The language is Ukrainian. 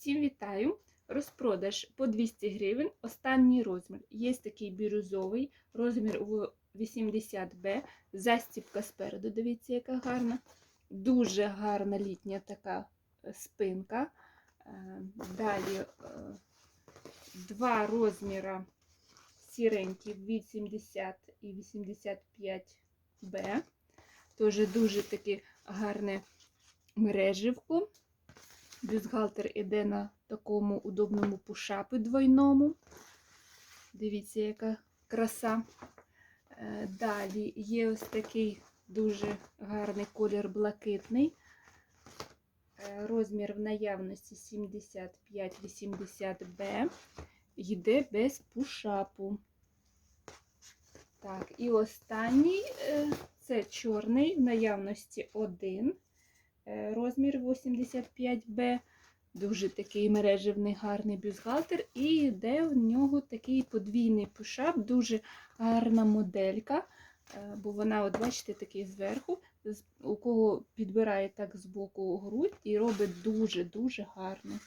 Всім вітаю! Розпродаж по 200 гривень. Останній розмір. Є такий бірюзовий, розмір у 80Б. Застібка спереду. Дивіться, яка гарна. Дуже гарна літня така е, спинка. Е, Далі е, два розміри сіренькі 80 і 85Б. Теж дуже таке гарне мереживко. Бюстгальтер іде на такому удобному пушапі двойному. Дивіться, яка краса. Е, Далі є ось такий дуже гарний колір блакитний. Е, Розмір в наявності 75-80Б. Йде без пушапу. Так, і останній е, це чорний в наявності один. Е, Розмір 85Б. Дуже такий мережевний гарний бюстгальтер. І йде в нього такий подвійний пушап, дуже гарна моделька. е, Бо вона, от бачите, такий зверху, у кого підбирає так боку грудь і робить дуже-дуже гарно.